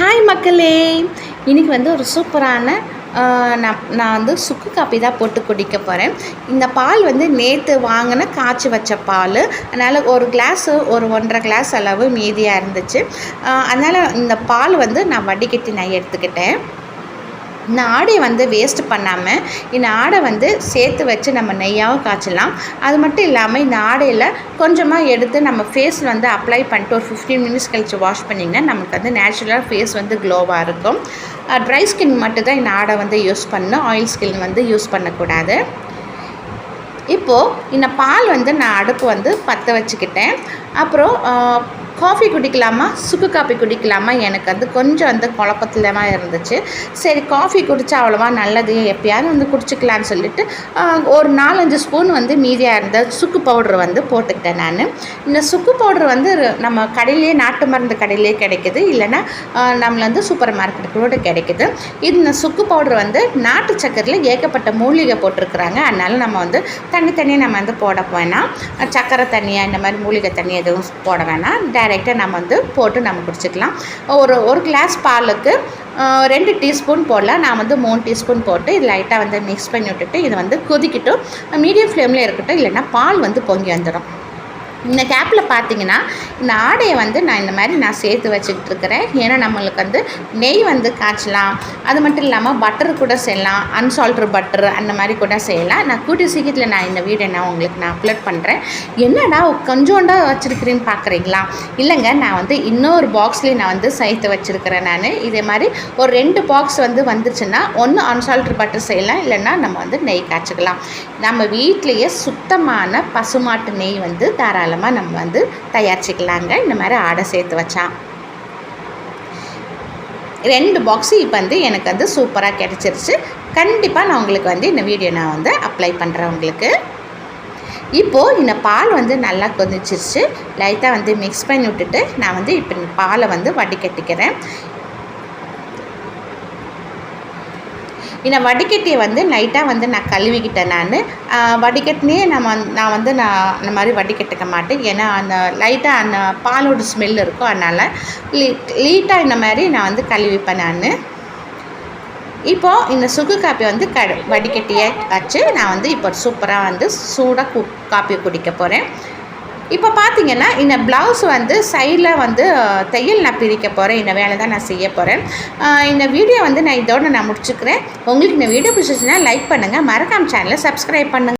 Hi மக்களே. இன்றைக்கி வந்து ஒரு சூப்பரான நான் நான் வந்து சுக்கு காப்பி தான் போட்டு குடிக்க போகிறேன் இந்த பால் வந்து நேற்று வாங்கின காய்ச்சி வச்ச பால். அதனால் ஒரு கிளாஸு ஒரு ஒன்றரை கிளாஸ் அளவு மீதியாக இருந்துச்சு. அதனால் இந்த பால் வந்து நான் வடிகட்டி நான் எடுத்துக்கிட்டேன். இந்த ஆடையை வந்து வேஸ்ட் பண்ணாமல் இந்த ஆடை வந்து சேர்த்து வச்சு நம்ம நெய்யாகவும் காய்ச்சலாம் அது மட்டும் இல்லாமல் இந்த ஆடையில் கொஞ்சமாக எடுத்து நம்ம ஃபேஸில் வந்து அப்ளை பண்ணிட்டு ஒரு ஃபிஃப்டீன் மினிட்ஸ் கழிச்சு வாஷ் பண்ணிங்கன்னா நமக்கு வந்து நேச்சுரலாக ஃபேஸ் வந்து க்ளோவாக இருக்கும். ட்ரை ஸ்கின் மட்டும் தான் இந்த ஆடை வந்து யூஸ் பண்ணணும். ஆயில் ஸ்கின் வந்து யூஸ் பண்ணக்கூடாது. இப்போது இந்த பால் வந்து நான் அடுப்பு வந்து பற்ற வச்சுக்கிட்டேன். அப்புறம் காஃபி குடிக்கலாமா? சுக்கு காஃபி குடிக்கலாமா? எனக்கு வந்து கொஞ்சம் வந்து குழப்பத்துலமாக இருந்துச்சு. சரி காஃபி குடித்தா அவ்வளோவா நல்லது எப்பயாவது வந்து குடிச்சிக்கலான்னு சொல்லிட்டு ஒரு நாலஞ்சு ஸ்பூன் வந்து மீதியாக இருந்த சுக்கு பவுடர் வந்து போட்டுக்கிட்டேன் நான். இந்த சுக்கு பவுடர் வந்து நம்ம கடையிலே நாட்டு மருந்து கடையிலே கிடைக்குது. இல்லைன்னா நம்மள வந்து சூப்பர் மார்க்கெட் கூட கிடைக்குது. இது இந்த சுக்கு பவுடர் வந்து நாட்டு சக்கரையில் ஏகப்பட்ட மூலிகை போட்டிருக்கிறாங்க. அதனால் நம்ம வந்து தனித்தனியாக நம்ம வந்து போட வேணாம். சக்கரை தண்ணியாக இந்த மாதிரி மூலிகை தண்ணி எதுவும் போட வேணாம். டைரெக்டாக நம்ம வந்து போட்டு நம்ம குடிச்சிக்கலாம். ஒரு ஒரு கிளாஸ் பாலுக்கு ரெண்டு டீஸ்பூன் போடலாம். நான் வந்து மூணு டீஸ்பூன் போட்டு இது லைட்டாக வந்து மிக்ஸ் பண்ணி விட்டுட்டு இது வந்து கொதிக்கட்டும். மீடியம் ஃப்ளேமில் இருக்கட்டும் இல்லைன்னா பால் வந்து பொங்கி வந்துடும். இந்த கேப்பில் பார்த்தீங்கன்னா இந்த ஆடையை வந்து நான் இந்த மாதிரி நான் சேர்த்து வச்சுக்கிட்டு இருக்கிறேன் ஏன்னா நம்மளுக்கு வந்து நெய் வந்து காய்ச்சலாம். அது மட்டும் இல்லாமல் பட்டர் கூட செய்யலாம். அன்சால்ட்ரு பட்டர் அந்த மாதிரி கூட செய்யலாம். நான் கூட்டி சீக்கிரத்தில் நான் இந்த வீடியோ நான் உங்களுக்கு நான் அப்லோட் பண்ணுறேன் என்னடா கொஞ்சோண்டா வச்சுருக்கிறேன்னு பார்க்குறீங்களா இல்லைங்க நான் வந்து இன்னொரு பாக்ஸ்லேயும் நான் வந்து சேர்த்து வச்சுருக்கிறேன் நான். இதே மாதிரி ஒரு ரெண்டு பாக்ஸ் வந்து வந்துருச்சுன்னா ஒன்று அன்சால்ட்ரு பட்டர் செய்யலாம். இல்லைன்னா நம்ம வந்து நெய் காய்ச்சிக்கலாம். நம்ம வீட்டிலேயே சுத்தமான பசுமாட்டு நெய் வந்து தாராளமாக நம்ம வந்து தயாரிச்சுக்கலாங்க. இந்த மாதிரி ஆடை சேர்த்து வச்சான் ரெண்டு பாக்ஸு இப்போ வந்து எனக்கு வந்து சூப்பராக கிடச்சிருச்சு. கண்டிப்பாக நான் உங்களுக்கு வந்து இந்த வீடியோ நான் வந்து அப்ளை பண்ணுறேன் உங்களுக்கு. இப்போது இந்த பால் வந்து நல்லா கொதிச்சிருச்சு. லைட்டாக வந்து மிக்ஸ் பண்ணி விட்டுட்டு நான் வந்து இப்போ இந்த பாலை வந்து வடிகட்டிக்கிறேன். இந்த வடிகட்டியை வந்து லைட்டாக வந்து நான் கழுவிக்கிட்டேன் நான். வடிகட்டினே நம்ம வந்து- நான் வந்து நான் அந்த மாதிரி வடிகட்டிக்க மாட்டேன். ஏன்னா அந்த லைட்டாக அந்த பாலோட ஸ்மெல் இருக்கும் அதனால் லீட்டாக இந்த மாதிரி நான் வந்து கழுவிப்பேன் நான். இப்போது இந்த சுக்கு காப்பி வந்து க வடிகட்டியை வச்சு நான் வந்து இப்போ சூப்பராக வந்து சூடாக கு காப்பி குடிக்க போகிறேன் இப்போ பார்த்தீங்கன்னா இந்த ப்ளவுஸ் வந்து சைடில் வந்து தையல் நான் பிரிக்க போகிறேன் இந்த வேலை தான் நான் செய்ய போகிறேன் இந்த வீடியோ வந்து நான் இதோடு நான் முடிச்சுக்கிறேன். உங்களுக்கு இந்த வீடியோ பிடிச்சிச்சுன்னா லைக் பண்ணுங்கள் மறக்காம சேனலை சப்ஸ்கிரைப் பண்ணுங்கள்